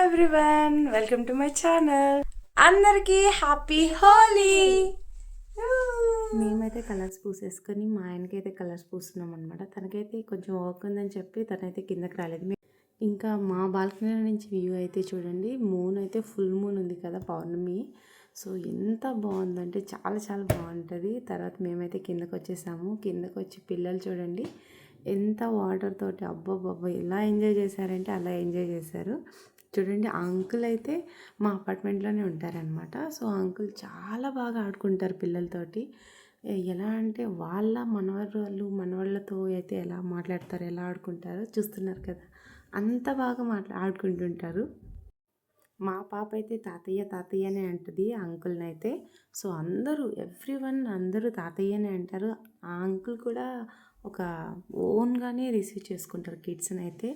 Everyone welcome to my channel. అందరికీ happy Holi! మేమైతే colours పూసేసుకొని మా ఆయనకైతే కలర్స్ పూస్తున్నాం అనమాట తనకైతే కొంచెం వర్క్ ఉందని చెప్పి తనైతే కిందకి రాలేదు. ఇంకా మా బాల్కనీ నుంచి వ్యూ అయితే చూడండి. మూన్ అయితే ఫుల్ మూన్ ఉంది కదా పౌర్ణమి. సో ఎంత బాగుందంటే చాలా చాలా బాగుంటుంది. తర్వాత మేమైతే కిందకు వచ్చేసాము కిందకు వచ్చి పిల్లలు చూడండి. ఎంత వాటర్ తోటి అబ్బబ్బబ్బా ఎలా ఎంజాయ్ చేశారంటే అలా ఎంజాయ్ చేశారు. చూడండి ఆ అంకుల్ అయితే మా అపార్ట్మెంట్లోనే ఉంటారనమాట సో అంకుల్ చాలా బాగా ఆడుకుంటారు పిల్లలతోటి. ఎలా అంటే వాళ్ళ మనవరాళ్ళు మనవాళ్ళతో అయితే ఎలా మాట్లాడతారు ఎలా ఆడుకుంటారో చూస్తున్నారు కదా. అంత బాగా మాట్లా ఆడుకుంటుంటారు. మా పాప అయితే తాతయ్య తాతయ్యనే అంటుంది ఆ అంకుల్ని అయితే సో అందరూ ఎవ్రీ వన్ అందరూ తాతయ్యనే అంటారు. ఆ అంకుల్ కూడా ఒక ఓన్గానే రిసీవ్ చేసుకుంటారు కిడ్స్ని అయితే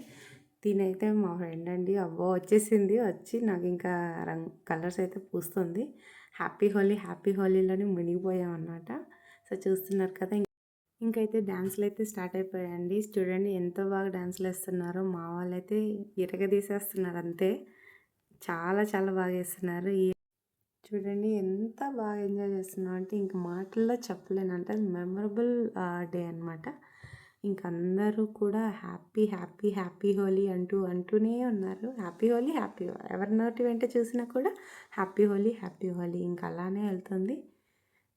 తినైతే మా ఫ్రెండ్ అండి అవ్వ వచ్చేసింది. వచ్చి నాకు ఇంకా రంగ్ కలర్స్ అయితే పూస్తుంది. హ్యాపీ హోలీ హ్యాపీ హోలీలోనే మునిగిపోయాం అన్నమాట సో చూస్తున్నారు కదా ఇంకైతే డ్యాన్స్లు అయితే స్టార్ట్ అయిపోయాయండి. చూడండి ఎంత బాగా డ్యాన్స్లు వేస్తున్నారో మా వాళ్ళైతే ఇరగదీసేస్తున్నారు అంతే. చాలా చాలా బాగా వేస్తున్నారు ఈ చూడండి ఎంత బాగా ఎంజాయ్ చేస్తున్నాం అంటే ఇంక మాటల్లో చెప్పలేను అంటే మెమరబుల్ డే అనమాట ఇంక అందరూ కూడా హ్యాపీ హ్యాపీ హ్యాపీ హోలీ అంటూ అంటూనే ఉన్నారు. హ్యాపీ హోలీ హ్యాపీ ఎవరి నోటి వెంట చూసినా కూడా హ్యాపీ హోలీ హ్యాపీ హోలీ. ఇంకా అలానే వెళ్తుంది.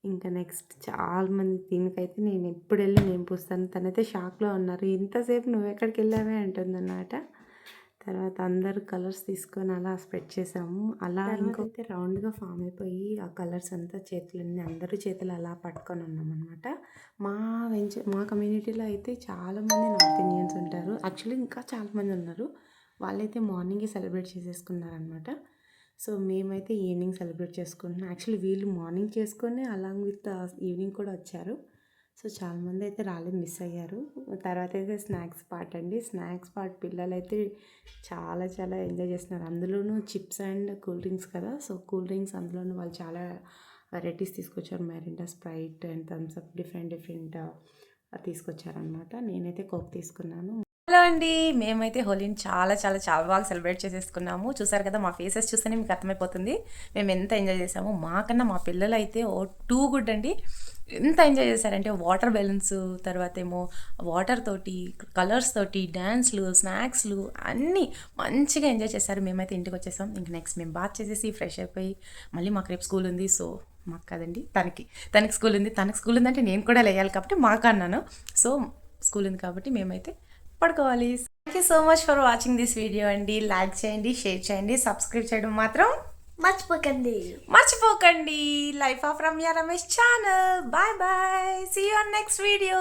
ఇంకా నెక్స్ట్ చాలా మంది దీనికైతే నేను ఎప్పుడు వెళ్ళి నేను పూస్తాను. తనైతే షాక్లో ఉన్నారు. ఇంతసేపు నువ్వు ఎక్కడికి వెళ్ళావే అంటుందన్నమాట. తర్వాత అందరు కలర్స్ తీసుకొని అలా స్ప్రెడ్ చేసాము. అలా ఇంకొకటి రౌండ్గా ఫామ్ అయిపోయి ఆ కలర్స్ అంతా చేతులన్నీ అందరూ చేతులు అలా పట్టుకొని ఉన్నాం అనమాట మా వెంచ మా కమ్యూనిటీలో అయితే చాలామంది నార్త్ ఇండియన్స్ ఉంటారు. యాక్చువల్లీ ఇంకా చాలామంది ఉన్నారు. వాళ్ళైతే మార్నింగే సెలబ్రేట్ చేసేసుకున్నారనమాట సో మేమైతే ఈవినింగ్ సెలబ్రేట్ చేసుకుంటున్నాం. యాక్చువల్లీ వీళ్ళు మార్నింగ్ చేసుకొని అలాంగ్ విత్ ఈవినింగ్ కూడా వచ్చారు. సో చాలామంది అయితే రాలేదు మిస్ అయ్యారు. తర్వాత అయితే స్నాక్స్ పార్ట్ అండి. స్నాక్స్ పార్ట్ పిల్లలు అయితే చాలా చాలా ఎంజాయ్ చేస్తున్నారు. అందులోనూ చిప్స్ అండ్ కూల్ డ్రింక్స్ కదా. సో కూల్ డ్రింక్స్ అందులోనూ వాళ్ళు చాలా వెరైటీస్ తీసుకొచ్చారు. Mirinda Sprite and Thums Up different different తీసుకొచ్చారనమాట నేనైతే కోక్ తీసుకున్నాను. హలో అండి. మేమైతే హోలీని చాలా చాలా చాలా బాగా సెలబ్రేట్ చేసేసుకున్నాము. చూసారు కదా మా ఫేసెస్ చూస్తేనే మీకు అర్థమైపోతుంది. మేము ఎంత ఎంజాయ్ చేసాము. మాకన్నా మా పిల్లలు అయితే ఓ టూ గుడ్ అండి. ఎంత ఎంజాయ్ చేశారంటే వాటర్ బెలూన్స్ తర్వాత ఏమో వాటర్ తోటి కలర్స్ తోటి డ్యాన్స్లు స్నాక్స్లు అన్నీ మంచిగా ఎంజాయ్ చేశారు. మేమైతే ఇంటికి వచ్చేసాం. ఇంక నెక్స్ట్ మేము బాత్ చేసేసి ఫ్రెష్ అయిపోయి మళ్ళీ మాకు రేపు స్కూల్ ఉంది. సో మాకు కదండి తనకి. తనకి స్కూల్ ఉంది. తనకి స్కూల్ ఉందంటే నేను కూడా లేయాలి కాబట్టి మాకు అన్నాను సో స్కూల్ ఉంది కాబట్టి మేమైతే పడుకోవాలి. Thank you so much for watching this video అండి. లైక్ చేయండి షేర్ చేయండి సబ్స్క్రైబ్ చేయడం మాత్రం మర్చిపోకండి. మర్చిపోకండి. Life of Ramya Ramesh channel bye bye see you next video